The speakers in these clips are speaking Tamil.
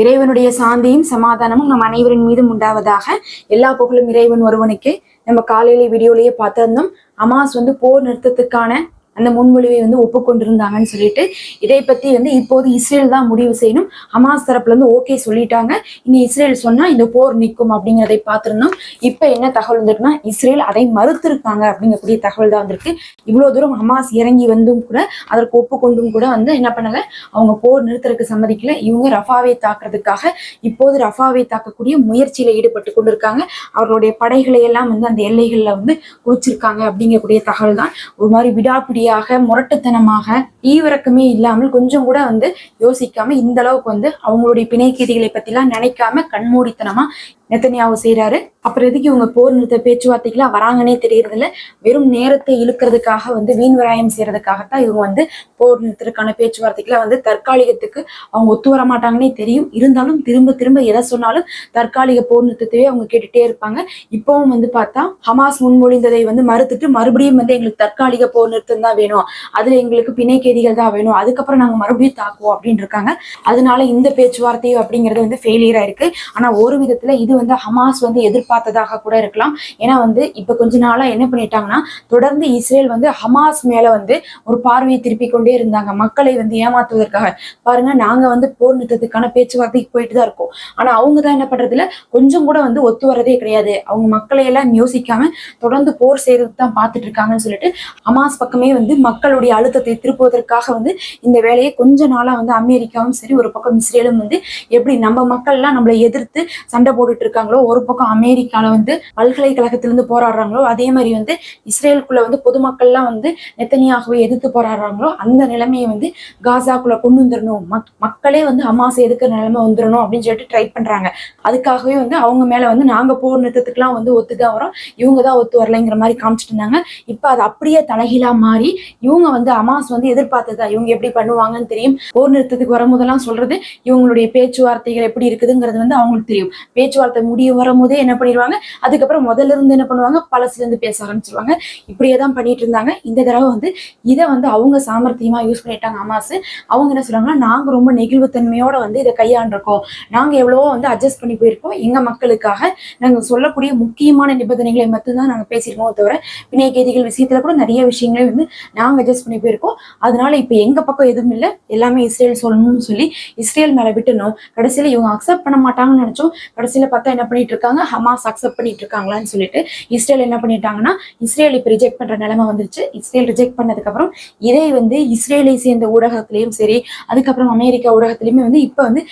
இறைவனுடைய சாந்தியும் சமாதானமும் நம் அனைவரின் மீதும் உண்டாவதாக எல்லா புகழும் இறைவன் ஒருவனுக்கு. நம்ம காலையில வீடியோலயே பார்த்திருந்தோம். அமாஸ் வந்து போர் நிறுத்தத்துக்கான அந்த முன்மொழிவை வந்து ஒப்புக்கொண்டிருந்தாங்கன்னு சொல்லிட்டு இதை பத்தி வந்து இப்போது இஸ்ரேல் தான் முடிவு செய்யணும். ஹமாஸ் தரப்புல இருந்து ஓகே சொல்லிட்டாங்க. இனி இஸ்ரேல் சொன்னா இந்த போர் நிற்கும் அப்படிங்கிறதை பார்த்திருந்தோம். இப்ப என்ன தகவல் வந்திருக்குன்னா இஸ்ரேல் அதை மறுத்திருக்காங்க அப்படிங்கக்கூடிய தகவல் தான் வந்திருக்கு. இவ்வளவு தூரம் ஹமாஸ் இறங்கி வந்தும் கூட அதற்கு ஒப்புக்கொண்டும் கூட வந்து என்ன பண்ணல அவங்க போர் நிறுத்தறதுக்கு சம்மதிக்கல. இவங்க ரஃபாவை தாக்குறதுக்காக இப்போது ரஃபாவை தாக்கக்கூடிய முயற்சியில ஈடுபட்டு கொண்டிருக்காங்க. அவர்களுடைய படைகளை எல்லாம் வந்து அந்த எல்லைகள்ல வந்து குவிச்சிருக்காங்க அப்படிங்கக்கூடிய தகவல் தான். ஒரு மாதிரி விடாப்பிடியாக முரட்டுத்தனமாக ஈவிரக்கமே இல்லாமல் கொஞ்சம் கூட வந்து யோசிக்காம இந்த அளவுக்கு வந்து அவங்களுடைய பிணைக்கீதிகளை பத்திலாம் நினைக்காம கண்மூடித்தனமா நெத்தனியாவை செய்யறாரு அப்புறம் எதுக்கு இவங்க போர் நிறுத்த பேச்சுவார்த்தைக்குலாம் வராங்கன்னே தெரியறது இல்ல வெறும் நேரத்தை இழுக்கிறதுக்காக வந்து வீண் விராயம் செய்யறதுக்காகத்தான் இவங்க வந்து போர் நிறுத்தத்துக்கான பேச்சுவார்த்தைக்குலாம் வந்து தற்காலிகத்துக்கு அவங்க ஒத்து வர மாட்டாங்கன்னே தெரியும். இருந்தாலும் திரும்ப திரும்ப எதை சொன்னாலும் தற்காலிக போர் நிறுத்தத்தையே அவங்க கேட்டுட்டே இருப்பாங்க. இப்பவும் வந்து பார்த்தா ஹமாஸ் முன்மொழிந்ததை வந்து மறுத்துட்டு மறுபடியும் வந்து எங்களுக்கு தற்காலிக போர் நிறுத்தம் தான் வேணும். அதுல எங்களுக்கு பிணைக்கேதிகள் தான் வேணும். அதுக்கப்புறம் நாங்க மறுபடியும் தாக்குவோம் அப்படின்னு இருக்காங்க. அதனால இந்த பேச்சுவார்த்தை அப்படிங்கிறது வந்து ஃபெயிலியர் ஆயிருக்கு ஆனா ஒரு விதத்துல இது வந்து ஹமாஸ் வந்து எதிர்ப்பு எதிர்பார்த்ததாக கூட இருக்கலாம். ஏன்னா வந்து இப்ப கொஞ்ச நாளா என்ன பண்ணிட்டாங்கன்னா தொடர்ந்து இஸ்ரேல் வந்து ஹமாஸ் மேல வந்து ஒரு பார்வையை திருப்பி கொண்டே இருந்தாங்க. மக்களை வந்து ஏமாத்துவதற்காக. பாருங்க நாங்க வந்து போர் நிறுத்தத்துக்கான பேச்சுவார்த்தைக்கு போயிட்டு தான் இருக்கோம். ஆனா அவங்க தான் என்ன பண்றதுல கொஞ்சம் கூட வந்து ஒத்து வரதே கிடையாது. அவங்க மக்களை எல்லாம் யோசிக்காம தொடர்ந்து போர் செய்யறது தான் பார்த்துட்டு இருக்காங்கன்னு சொல்லிட்டு ஹமாஸ் பக்கமே வந்து மக்களுடைய அழுத்தத்தை திருப்புவதற்காக வந்து இந்த வேலையை கொஞ்ச நாளா வந்து அமெரிக்காவும் சரி ஒரு பக்கம் இஸ்ரேலும் வந்து எப்படி நம்ம மக்கள்லாம் நம்மளை எதிர்த்து சண்டை போட்டுட்டு இருக்காங்களோ ஒரு பக்கம் அமெரிக்கால வந்து பல்கலைக்கழகத்திலிருந்து போராடுறாங்களோ அதே மாதிரி வந்து இஸ்ரேலுக்குள்ள வந்து பொதுமக்கள்லாம் வந்து நெத்தனியாகவே எதிர்த்து போராடுறாங்களோ அந்த நிலைமையை வந்து காசாக்குள்ள கொண்டு வந்துடணும் மக்- மக்களே வந்து அமாஸ் எதுக்கிற நிலைமை வந்துடணும் அப்படின்னு சொல்லிட்டு ட்ரை பண்றாங்க. அதுக்காகவே வந்து அவங்க மேல வந்து நாங்க போர் நிறுத்தத்துக்குலாம் வந்து ஒத்துதான் வரோம். இவங்க தான் ஒத்து வரலைங்கிற மாதிரி காமிச்சிட்டு இருந்தாங்க. இப்ப அது அப்படியே தலைகீழா மாறி இவங்க வந்து அமாஸ் வந்து எதிர்பார்த்ததா? இவங்க எப்படி பண்ணுவாங்கன்னு தெரியும். போர் நிறுத்தத்துக்கு வரும்போதெல்லாம் சொல்றது இவங்களுடைய பேச்சுவார்த்தைகள் எப்படி இருக்குதுங்கிறது வந்து அவங்களுக்கு தெரியும். பேச்சுவார்த்தை முடிய வரும்போதே என்ன பண்ணிடுவாங்க. அதுக்கப்புறம் முதல்ல இருந்து என்ன பண்ணுவாங்க? பழசுல இருந்து பேச ஆரம்பிச்சிருவாங்க. இப்படியே தான் பண்ணிட்டு இருந்தாங்க. இந்த தடவை வந்து இதை வந்து அவங்க சாமர்த்தியமா யூஸ் பண்ணிட்டாங்க அம்மாசு. அவங்க என்ன சொல்றாங்கன்னா நாங்க ரொம்ப நெகிழ்வுத்தன்மையோட வந்து இதை கையாண்டிருக்கோம். நாங்க எவ்வளவோ வந்து அட்ஜஸ்ட் பண்ணி போயிருக்கோம். எங்க மக்களுக்காக நாங்க சொல்லக்கூடிய முக்கியமான நிபந்தனைகளை மட்டும்தான் நாங்க பேசியிருக்கோம் தவிர பிணையகைதிகள் விஷயத்துல கூட நிறைய விஷயங்களை வந்து நாங்க அட்ஜஸ்ட் பண்ணி போயிருக்கோம். அதனால இப்ப எங்க பக்கம் எதுவும் இல்லை. எல்லாமே இஸ்ரேல் சொல்லணும்னு சொல்லி இஸ்ரேல் மேல விட்டுனோம் கடைசியில இவங்க அக்செப்ட் பண்ண மாட்டாங்கன்னு நினைச்சோம். கடைசியில பார்த்தா என்ன பண்ணிட்டு இருக்காங்க? ஹமாஸ் அக்செப்ட் பண்ணிட்டு இருக்காங்களான்னு சொல்லிட்டு இஸ்ரேல் என்ன பண்ணிட்டாங்கன்னா இஸ்ரேல் இப்ப ரிஜெக்ட் பண்ற நிலைமை வந்துருச்சு. இஸ்ரேல் ரிஜெக்ட் பண்ணதுக்கு அப்புறம் இதை வந்து இஸ்ரேலை சேர்ந்த ஊடகத்திலையும் சரி அதுக்கப்புறம் அமெரிக்கா ஊடகத்திலயுமே வந்து இப்ப வந்து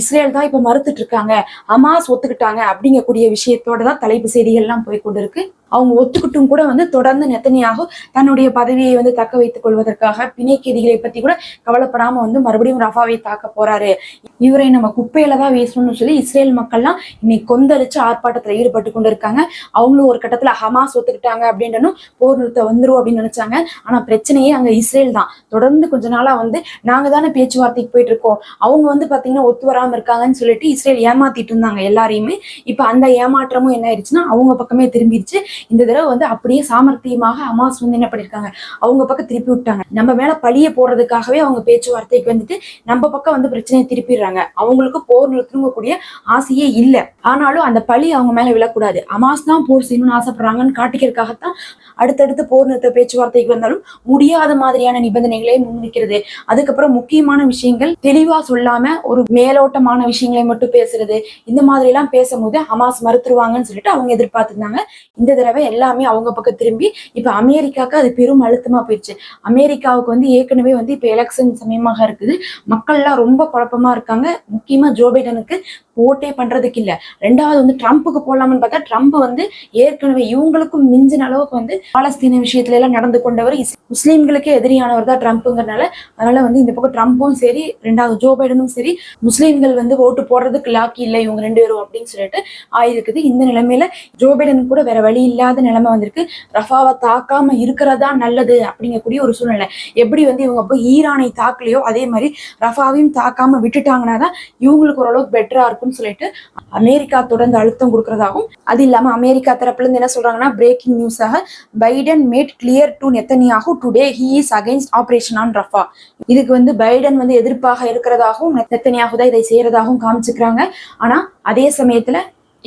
இஸ்ரேல் தான் இப்ப மறுத்துட்டு இருக்காங்க. ஹமாஸ் ஒத்துக்கிட்டாங்க அப்படிங்கக்கூடிய விஷயத்தோட தான் தலைப்பு செய்திகள்லாம் போய் கொண்டிருக்கு. அவங்க ஒத்துக்கிட்டும் கூட வந்து தொடர்ந்து நெத்தனியாக தன்னுடைய பதவியை வந்து தக்க வைத்துக் கொள்வதற்காக பிணைக்கேதிகளை பத்தி கூட கவலைப்படாம வந்து மறுபடியும் ரஃபாவை தாக்க போறாரு. இவரை நம்ம குப்பையில தான் வீசணும்னு சொல்லி இஸ்ரேல் மக்கள்லாம் இன்னைக்கு கொந்தளிச்சு ஆர்ப்பாட்டத்துல ஈடுபட்டு கொண்டு இருக்காங்க அவங்களும் ஒரு கட்டத்துல ஹமாஸ் ஒத்துக்கிட்டாங்க அப்படின்றனும் போர் நிறுத்த வந்துரும் அப்படின்னு நினைச்சாங்க. ஆனா பிரச்சனையே அங்க இஸ்ரேல் தான். தொடர்ந்து கொஞ்ச நாளா வந்து நாங்க தானே பேச்சுவார்த்தைக்கு போயிட்டு இருக்கோம். அவங்க வந்து பாத்தீங்கன்னா ஒத்து வராம இருக்காங்கன்னு சொல்லிட்டு இஸ்ரேல் ஏமாத்திட்டு இருந்தாங்க எல்லாரையுமே. இப்ப அந்த ஏமாற்றமும் என்ன ஆயிடுச்சுன்னா அவங்க பக்கமே திரும்பிடுச்சு இந்த தடவை வந்து அப்படியே சாமர்த்தியமாக ஹமாஸ் வந்து என்ன பண்ணிருக்காங்க? அவங்க பக்கம் திருப்பி விட்டாங்க. நம்ம மேல பழிய போடுறதுக்காகவே அவங்க பேச்சுவார்த்தைக்கு வந்துட்டு நம்ம பக்கம் வந்து பிரச்சனையை திருப்பிடுறாங்க. அவங்களுக்கு போர் நிறுத்தணுங்கக்கூடிய ஆசையே இல்லை. ஆனாலும் அந்த பழி அவங்க மேல விழக்கூடாது. அமாஸ் தான் போர் செய்யணும்னு ஆசைப்படுறாங்கன்னு காட்டிக்கிறதுக்காகத்தான் அடுத்தடுத்து போர் நிறுத்த பேச்சுவார்த்தைக்கு வந்தாலும் முடியாத மாதிரியான நிபந்தனைகளை முன்வைக்கிறது அதுக்கப்புறம் முக்கியமான விஷயங்கள் தெளிவா சொல்லாம ஒரு மேலோட்டமான விஷயங்களை மட்டும் பேசுறது. இந்த மாதிரி எல்லாம் பேசும்போது ஹமாஸ் மறுத்துருவாங்கன்னு சொல்லிட்டு அவங்க எதிர்பார்த்திருந்தாங்க. இந்த தடவை எல்லாமே அவங்க பக்கம் திரும்பி இப்ப அமெரிக்காவுக்கு அது பெரும் அழுத்தமா போயிடுச்சு. அமெரிக்காவுக்கு வந்து ஏற்கனவே வந்து இப்ப எலெக்ஷன் சமயமாக இருக்குது. மக்கள்லாம் ரொம்ப குழப்பமா இருக்காங்க. முக்கியமா ஜோ பைடனுக்கு ஓட்டே பண்றதுக்கு இல்ல. ரெண்டாவது வந்து ட்ரம்ப்புக்கு போடலாம்னு பார்த்தா ட்ரம்ப் வந்து ஏற்கனவே இவங்களுக்கும் மிஞ்சின அளவுக்கு வந்து பாலஸ்தீன விஷயத்துல எல்லாம் நடந்து கொண்டவர் முஸ்லீம்களுக்கே எதிரியானவர் தான் ட்ரம்ப்புங்கிறனால அதனால வந்து இந்த பக்கம் ட்ரம்ப்பும் சரி ரெண்டாவது ஜோ பைடனும் சரி முஸ்லீம்கள் வந்து ஓட்டு போடுறதுக்கு லாக்கி இல்லை இவங்க ரெண்டு பேரும் அப்படின்னு சொல்லிட்டு ஆயிருக்குது. இந்த நிலைமையில ஜோ பைடன் கூட வேற வழி இல்லாத நிலைமை வந்திருக்கு. ரஃபாவை தாக்காம இருக்கிறதா நல்லது அப்படிங்கக்கூடிய ஒரு சூழ்நிலை. எப்படி வந்து இவங்க போய் ஈரானை தாக்கலையோ அதே மாதிரி ரஃபாவையும் தாக்காம விட்டுட்டாங்கன்னா தான் இவங்களுக்கு ஓரளவுக்கு பெட்டரா இருக்கும்னு சொல்லிட்டு அமெரிக்கா தொடர்ந்து அழுத்தம் கொடுக்குறதாகவும் அது இல்லாம அமெரிக்கா தரப்புல இருந்து என்ன சொல்றாங்கன்னா பிரேக்கிங் நியூஸாக Biden made clear to Netanyahu today he is against operation on Rafah. இதுக்கு வந்து பைடன் வந்து எதிர்ப்பாக இருக்கிறதாகவும் நெத்தனியாகு தான் இதை செய்யறதாகவும் காமிச்சுக்கிறாங்க. ஆனா அதே சமயத்துல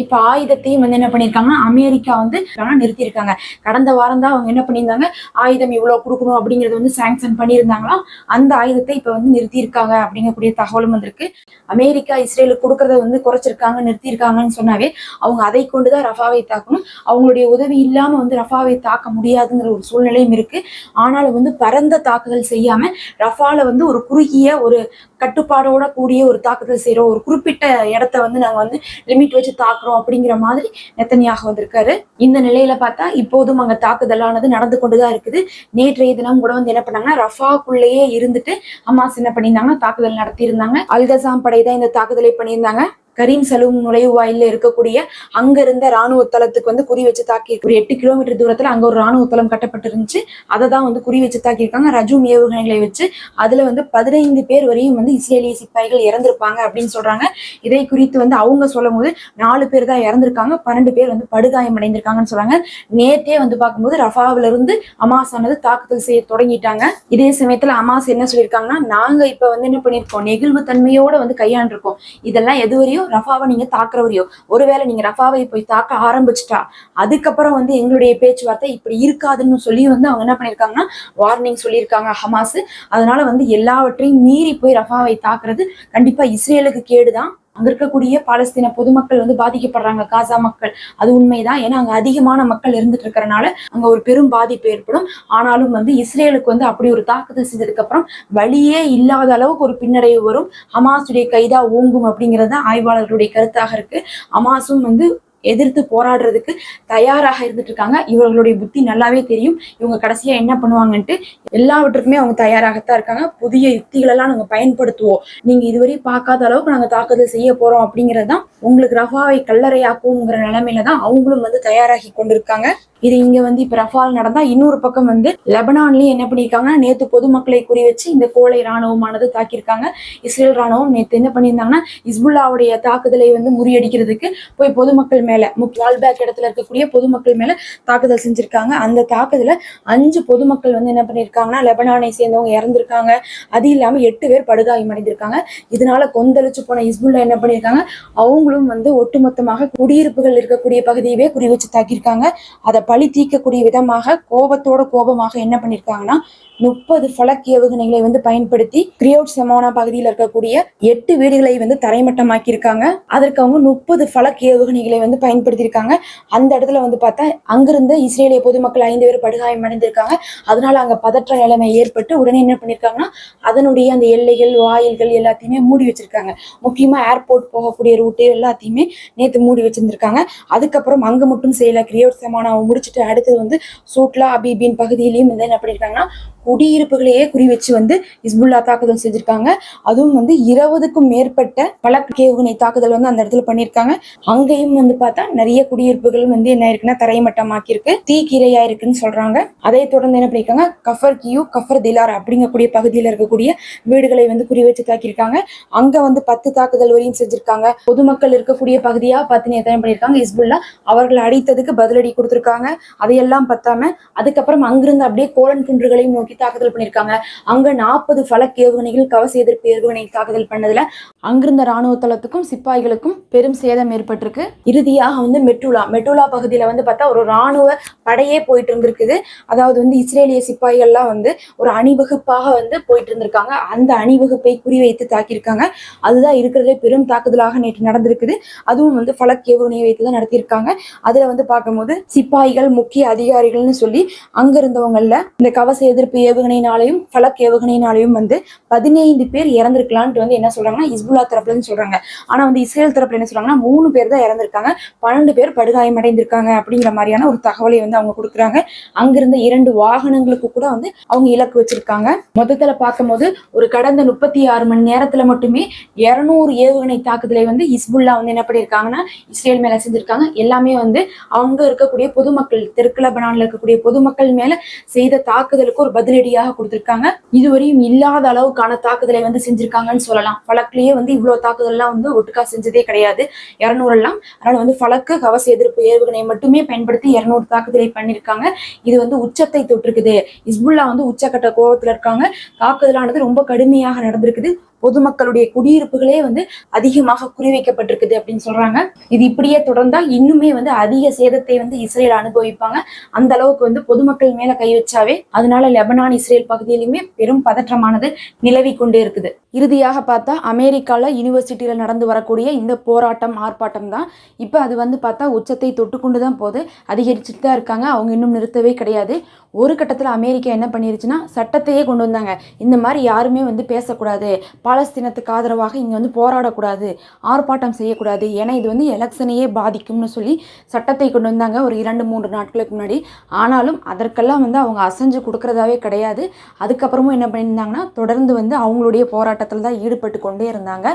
இப்ப ஆயுதத்தையும் வந்து என்ன பண்ணியிருக்காங்கன்னா அமெரிக்கா வந்து நிறுத்தியிருக்காங்க. கடந்த வாரம் தான் அவங்க என்ன பண்ணியிருந்தாங்க ஆயுதம் இவ்வளவு கொடுக்கணும் அப்படிங்கறது வந்து சாங்ஷன் பண்ணியிருந்தாங்களா? அந்த ஆயுதத்தை இப்ப வந்து நிறுத்தியிருக்காங்க அப்படிங்கக்கூடிய தகவலும் வந்திருக்கு. அமெரிக்கா இஸ்ரேலுக்கு கொடுக்கறத வந்து குறைச்சிருக்காங்க நிறுத்தியிருக்காங்கன்னு சொன்னாவே அவங்க அதை கொண்டுதான் ரஃபாவை தாக்கணும். அவங்களுடைய உதவி இல்லாம வந்து ரஃபாவை தாக்க முடியாதுங்கிற ஒரு சூழ்நிலையும் இருக்கு. ஆனாலும் வந்து பரந்த தாக்குதல் செய்யாம ரஃபால வந்து ஒரு குறுகிய ஒரு கட்டுப்பாடோட கூடிய ஒரு தாக்குதல் செய்யறோம் ஒரு குறிப்பிட்ட இடத்த வந்து நாங்க வந்து லிமிட் வச்சு தாக்குறோம். அப்படிங்கிற மாதிரி நெத்தனியாக வந்திருக்காரு. இந்த நிலையில பார்த்தா இப்போதும் அங்க தாக்குதலானது நடந்து கொண்டுதான் இருக்குது. நேற்றைய தினம் கூட வந்து என்ன பண்ணாங்கன்னா ரஃபாக்குள்ளேயே இருந்துட்டு ஹமாஸ் என்ன பண்ணியிருந்தாங்கன்னா தாக்குதல் நடத்தி இருந்தாங்க அல்கசாம் படை தான் இந்த தாக்குதலை பண்ணியிருந்தாங்க. கரீம் சலூம் நுழைவாயில இருக்கக்கூடிய அங்க இருந்த ராணுவ தளத்துக்கு வந்து குறி வச்சு தாக்கி ஒரு எட்டு கிலோமீட்டர் தூரத்துல அங்க ஒரு ராணுவ தளம் கட்டப்பட்டிருந்துச்சு. அதை தான் வந்து குறி வச்சு தாக்கியிருக்காங்க ரஜூம் ஏவுகணைகளை வச்சு அதுல வந்து பதினைந்து பேர் வரையும் வந்து இஸ்ரேலிய சிப்பாய்கள் இறந்திருப்பாங்க அப்படின்னு சொல்றாங்க. இதை குறித்து வந்து அவங்க சொல்லும் போது நாலு பேர் தான் இறந்திருக்காங்க. பன்னெண்டு பேர் வந்து படுகாயம் அடைந்திருக்காங்கன்னு சொல்றாங்க. நேத்தே வந்து பார்க்கும்போது ரஃபாவில இருந்து அமாஸ் ஆனது தாக்குதல் செய்ய தொடங்கிட்டாங்க. இதே சமயத்துல அமாஸ் என்ன சொல்லியிருக்காங்கன்னா நாங்க இப்ப வந்து என்ன பண்ணிருக்கோம் நெகிழ்வு தன்மையோட வந்து கையாண்டிருக்கோம். இதெல்லாம் எதுவரையும் ரஃபாவை நீங்க தாக்குறவரையோ ஒருவேளை நீங்க ரஃபாவை போய் தாக்க ஆரம்பிச்சிட்டா அதுக்கப்புறம் வந்து எங்களுடைய பேச்சுவார்த்தை இப்படி இருக்காதுன்னு சொல்லி வந்து அவங்க என்ன பண்ணியிருக்காங்கன்னா வார்னிங் சொல்லியிருக்காங்க ஹமாஸ். அதனால வந்து எல்லாவற்றையும் மீறி போய் ரஃபாவை தாக்குறது கண்டிப்பா இஸ்ரேலுக்கு கேடுதான். அங்க இருக்கக்கூடிய பாலஸ்தீன பொதுமக்கள் வந்து பாதிக்கப்படுறாங்க காசா மக்கள். அது உண்மைதான். ஏன்னா அங்க அதிகமான மக்கள் இருந்துட்டு இருக்கிறனால அங்க ஒரு பெரும் பாதிப்பு ஏற்படும். ஆனாலும் வந்து இஸ்ரேலுக்கு வந்து அப்படி ஒரு தாக்குதல் செஞ்சதுக்கு அப்புறம் வழியே இல்லாத அளவுக்கு ஒரு பின்னடைவு வரும். ஹமாஸுடைய கைதா ஓங்கும் அப்படிங்கிறது தான் ஆய்வாளர்களுடைய கருத்தாக இருக்கு. ஹமாஸும் வந்து எதிர்த்து போராடுறதுக்கு தயாராக இருந்துட்டு இருக்காங்க இவர்களுடைய புத்தி நல்லாவே தெரியும். இவங்க கடைசியா என்ன பண்ணுவாங்கன்ட்டு எல்லாவற்றுக்குமே அவங்க தயாராகத்தான் இருக்காங்க. புதிய யுக்திகளெல்லாம் நாங்க பயன்படுத்துவோம். நீங்க இதுவரை பார்க்காத அளவுக்கு நாங்க தாக்குதல் செய்ய போறோம் அப்படிங்கிறது தான் உங்களுக்கு ரஃபாவை கல்லறையாக்குங்கிற நிலைமையில தான் அவங்களும் வந்து தயாராகி கொண்டிருக்காங்க. இது இங்க வந்து இப்ப ரஃபால் நடந்தா இன்னொரு பக்கம் வந்து லெபனான்லயும் என்ன பண்ணியிருக்காங்கன்னா நேத்து பொதுமக்களை குறி வச்சு இந்த கோலை ராணுவமானது தாக்கியிருக்காங்க. இஸ்ரேல் ராணுவம் நேத்து என்ன பண்ணியிருந்தாங்கன்னா இஸ்புல்லாவுடைய தாக்குதலை வந்து முறியடிக்கிறதுக்கு போய் பொதுமக்கள் மேல வால்பேக் இடத்துல இருக்கக்கூடிய பொதுமக்கள் மேல தாக்குதல் செஞ்சிருக்காங்க. அந்த தாக்குதல அஞ்சு பொதுமக்கள் வந்து என்ன பண்ணியிருக்காங்கன்னா லெபனானை சேர்ந்தவங்க இறந்திருக்காங்க. அது இல்லாம எட்டு பேர் படுகாயம் அடைந்திருக்காங்க இதனால கொந்தளிச்சு போன இஸ்புல்லா என்ன பண்ணியிருக்காங்க அவங்களும் வந்து ஒட்டுமொத்தமாக குடியிருப்புகள் இருக்கக்கூடிய பகுதியவே குறி வச்சு தாக்கியிருக்காங்க. அதை பழி தீர்க்கக்கூடிய விதமாக கோபத்தோட கோபமாக என்ன பண்ணியிருக்காங்கன்னா முப்பது ஃபலக் ஏவுகணைகளை வந்து பயன்படுத்தி கிரியோட் செமோனா பகுதியில் இருக்கக்கூடிய எட்டு வீடுகளை வந்து தரைமட்டமாக்கி இருக்காங்க அதற்கு அவங்க முப்பது ஃபலக் ஏவுகணைகளை வந்து பயன்படுத்தியிருக்காங்க. அந்த இடத்துல வந்து பார்த்தா அங்கிருந்து இஸ்ரேலிய பொதுமக்கள் ஐந்து பேர் படுகாயம் அடைந்திருக்காங்க. அதனால அங்க பதற்ற நிலைமை ஏற்பட்டு உடனே என்ன பண்ணிருக்காங்கன்னா அதனுடைய அந்த எல்லைகள் வாயில்கள் எல்லாத்தையுமே மூடி வச்சிருக்காங்க. முக்கியமா ஏர்போர்ட் போகக்கூடிய ரூட்டு எல்லாத்தையுமே நேற்று மூடி வச்சிருந்திருக்காங்க. அதுக்கப்புறம் அங்க மட்டும் செய்யல. கிரியோட் செமோனாவை முடிச்சுட்டு அடுத்தது வந்து சூட்லா அபிபின் பகுதியிலையும் வந்து என்ன பண்ணிருக்காங்கன்னா குடியிருப்புகளையே குறி வச்சு வந்து இஸ்புல்லா தாக்குதல் செஞ்சிருக்காங்க. அதுவும் வந்து இருபதுக்கும் மேற்பட்ட பல கேவுகணை தாக்குதல் வந்து அந்த இடத்துல பண்ணியிருக்காங்க அங்கேயும் வந்து பார்த்தா நிறைய குடியிருப்புகள் வந்து என்ன இருக்குன்னா தரைமட்டமாக்கி இருக்கு தீக்கிரையா இருக்குன்னு சொல்றாங்க. அதை தொடர்ந்து என்ன பண்ணிருக்காங்க கஃபர் கியூ கஃபர் திலார் அப்படிங்கக்கூடிய பகுதியில் இருக்கக்கூடிய வீடுகளை வந்து குறி வச்சு தாக்கியிருக்காங்க. அங்க வந்து பத்து தாக்குதல் வரையும் செஞ்சிருக்காங்க. பொதுமக்கள் இருக்கக்கூடிய பகுதியா பார்த்து எத்தனை பண்ணியிருக்காங்க இஸ்புல்லா அவர்களை அடித்ததுக்கு பதிலடி கொடுத்திருக்காங்க. அதையெல்லாம் பத்தாம அதுக்கப்புறம் அங்கிருந்து அப்படியே கோலன் குன்றுகளையும் நோக்கி தாக்குதல் பண்ணியிருக்காங்க. அங்க நாற்பது ஃபலக் ஏவுகணைகள் கவச எதிர்ப்பு ஏவுகணை தாக்குதல் பண்ணதுல அங்கிருந்த ராணுவ தளத்துக்கும் சிப்பாய்களுக்கும் பெரும் சேதம் ஏற்பட்டிருக்கு. இறுதியாக வந்து மெட்டுலா மெட்டுலா பகுதியில வந்து பார்த்தா ஒரு ராணுவ படையே போயிட்டு இருந்திருக்குது. அதாவது வந்து இஸ்ரேலிய சிப்பாய்கள்லாம் வந்து ஒரு அணிவகுப்பாக வந்து போயிட்டு இருந்திருக்காங்க. அந்த அணிவகுப்பை குறிவைத்து தாக்கியிருக்காங்க. அதுதான் இருக்கிறதே பெரும் தாக்குதலாக நேற்று நடந்திருக்குது. அதுவும் வந்து ஃபலக் ஏவுகணையை வைத்து தான் நடத்தியிருக்காங்க. அதுல வந்து பார்க்கும்போது சிப்பாய்கள் முக்கிய அதிகாரிகள்னு சொல்லி அங்க இருந்தவங்கல்ல இந்த கவச எதிர்ப்பு ஏவுகணையினாலையும் ஃபலக் ஏவுகணையினாலையும் வந்து பதினைந்து பேர் இறந்திருக்கலான்ட்டு வந்து என்ன சொல்றாங்கன்னா இஸ்புல்லா தரப்புலன்னு சொல்றாங்க. ஆனா வந்து இஸ்ரேல் தரப்புல என்ன சொல்றாங்கன்னா மூணு பேர் தான் இறந்திருக்காங்க. பன்னெண்டு பேர் படுகாயம் அடைந்திருக்காங்க அப்படிங்கிற மாதிரியான ஒரு தகவலை வந்து அவங்க கொடுக்குறாங்க. அங்கிருந்த இரண்டு வாகனங்களுக்கு கூட வந்து அவங்க இலக்கு வச்சிருக்காங்க. மொத்தத்துல பார்க்கும்போது ஒரு கடந்த முப்பத்தி ஆறு மணி நேரத்துல மட்டுமே இருநூறு ஏவுகணை தாக்குதலை வந்து இஸ்புல்லா இஸ்புல்லா வந்து என்ன பண்ணியிருக்காங்கன்னா இஸ்ரேல் மேல செஞ்சிருக்காங்க எல்லாமே வந்து அவங்க இருக்கக்கூடிய பொதுமக்கள் தெற்கு லெபனான்ல இருக்கக்கூடிய பொதுமக்கள் மேல செய்த தாக்குதலுக்கு ஒரு பதிலடியாக கொடுத்திருக்காங்க. இதுவரையும் இல்லாத அளவுக்கான தாக்குதலை வந்து செஞ்சிருக்காங்கன்னு சொல்லலாம். பழக்கிலேயே வந்து இவ்வளவு தாக்குதல் எல்லாம் வந்து ஒட்டுக்கா செஞ்சதே கிடையாது. இருநூறு எல்லாம். அதனால வந்து பழக்கு கவச எதிர்ப்பு ஏவுகணை மட்டுமே பயன்படுத்தி இருநூறு தாக்குதலை பண்ணிருக்காங்க இது வந்து உச்சத்தை தொட்டிருக்குது. இஸ்புல்லா வந்து உச்சக்கட்ட கோபத்துல இருக்காங்க. தாக்குதலானது ரொம்ப கடுமையாக நடந்திருக்குது. பொதுமக்களுடைய குடியிருப்புகளே வந்து அதிகமாக குறிவைக்கப்பட்டிருக்குது அப்படின்னு சொல்றாங்க. இது இப்படியே தொடர்ந்தா இன்னுமே வந்து அதிக சேதத்தை வந்து இஸ்ரேல் அனுபவிப்பாங்க. அந்த அளவுக்கு வந்து பொதுமக்கள் மேல கை வச்சாவே அதனால லெபனான் இஸ்ரேல் பகுதியிலுமே பெரும் பதற்றமானது நிலவி கொண்டே இருக்குது. இறுதியாக பார்த்தா அமெரிக்காவில் யூனிவர்சிட்டியில் நடந்து வரக்கூடிய இந்த போராட்டம் ஆர்ப்பாட்டம் தான். இப்போ அது வந்து பார்த்தா உச்சத்தை தொட்டுக்கொண்டு தான் போது அதிகரிச்சுட்டு தான் இருக்காங்க. அவங்க இன்னும் நிறுத்தவே கிடையாது. ஒரு கட்டத்தில் அமெரிக்கா என்ன பண்ணிருச்சுன்னா சட்டத்தையே கொண்டு வந்தாங்க. இந்த மாதிரி யாருமே வந்து பேசக்கூடாது. பாலஸ்தீனத்துக்கு ஆதரவாக இங்கே வந்து போராடக்கூடாது. ஆர்ப்பாட்டம் செய்யக்கூடாது. ஏன்னா இது வந்து எலெக்ஷனையே பாதிக்கும்னு சொல்லி சட்டத்தை கொண்டு வந்தாங்க ஒரு இரண்டு மூன்று நாட்களுக்கு முன்னாடி. ஆனாலும் அதற்கெல்லாம் வந்து அவங்க அசைஞ்சு கொடுக்குறதாவே கிடையாது. அதுக்கப்புறமும் என்ன பண்ணியிருந்தாங்கன்னா தொடர்ந்து வந்து அவங்களுடைய போராட்டம் போராட்டத்தில் தான் ஈடுபட்டு கொண்டே இருந்தாங்க.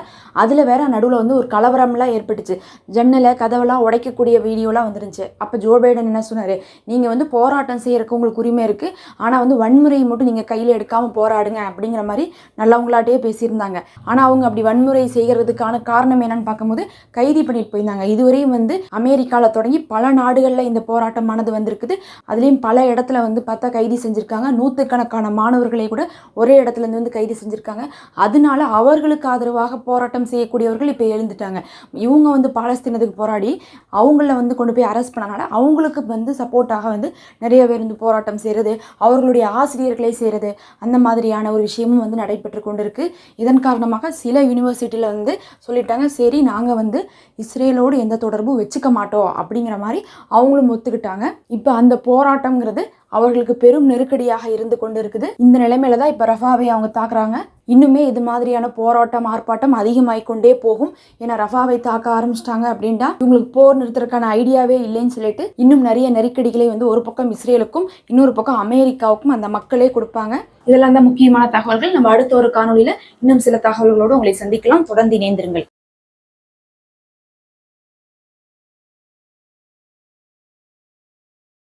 அதில் வேற நடுவில் வந்து ஒரு கலவரம்லாம் ஏற்பட்டுச்சு. ஜன்னலை கதவெல்லாம் உடைக்கக்கூடிய வீடியோலாம் வந்துருந்துச்சு. அப்போ ஜோ பைடன் என்ன சொன்னார்? நீங்கள் வந்து போராட்டம் செய்கிறக்கு உங்களுக்கு உரிமை இருக்குது ஆனால் வந்து வன்முறையை மட்டும் நீங்கள் கையில் எடுக்காமல் போராடுங்க அப்படிங்கிற மாதிரி நல்லவங்களாட்டே பேசியிருந்தாங்க. ஆனால் அவங்க அப்படி வன்முறை செய்கிறதுக்கான காரணம் என்னன்னு பார்க்கும்போது கைதி பண்ணிட்டு போயிருந்தாங்க. இதுவரையும் வந்து அமெரிக்காவில் தொடங்கி பல நாடுகளில் இந்த போராட்டமானது வந்திருக்குது. அதுலேயும் பல இடத்துல வந்து பார்த்தா கைது செஞ்சுருக்காங்க. நூற்றுக்கணக்கான மாணவர்களை கூட ஒரே இடத்துல இருந்து வந்து கைது செஞ்சுருக்காங்க. அது அதனால அவர்களுக்கு ஆதரவாக போராட்டம் செய்யக்கூடியவர்கள் இப்போ எழுந்துட்டாங்க. இவங்க வந்து பாலஸ்தீனத்துக்கு போராடி அவங்கள வந்து கொண்டு போய் அரெஸ்ட் பண்ணனால அவங்களுக்கு வந்து சப்போர்ட்டாக வந்து நிறைய பேர் வந்து போராட்டம் செய்கிறது அவர்களுடைய ஆசிரியர்களை செய்கிறது அந்த மாதிரியான ஒரு விஷயமும் வந்து நடைபெற்று கொண்டிருக்கு. இதன் காரணமாக சில யூனிவர்சிட்டியில் வந்து சொல்லிட்டாங்க சரி நாங்கள் வந்து இஸ்ரேலோடு எந்த தொடர்பும் வச்சுக்க மாட்டோம். அப்படிங்கிற மாதிரி அவங்களும் ஒத்துக்கிட்டாங்க. இப்போ அந்த போராட்டம்ங்கிறது அவர்களுக்கு பெரும் நெருக்கடியாக இருந்து கொண்டு இருக்குது இந்த நிலைமையில தான் இப்போ ரஃபாவை அவங்க தாக்குறாங்க. இன்னுமே இது மாதிரியான போராட்டம் ஆர்ப்பாட்டம் அதிகமாகிக் கொண்டே போகும். ஏன்னா ரஃபாவை தாக்க ஆரம்பிச்சிட்டாங்க அப்படின்னா இவங்களுக்கு போர் நிறுத்துறதுக்கான ஐடியாவே இல்லைன்னு சொல்லிட்டு இன்னும் நிறைய நெருக்கடிகளை வந்து ஒரு பக்கம் இஸ்ரேலுக்கும் இன்னொரு பக்கம் அமெரிக்காவுக்கும் அந்த மக்களே கொடுப்பாங்க. இதெல்லாம் தான் முக்கியமான தகவல்கள். நம்ம அடுத்த ஒரு காணொலியில் இன்னும் சில தகவல்களோடு உங்களை சந்திக்கலாம். தொடர்ந்து இணைந்திருங்கள்.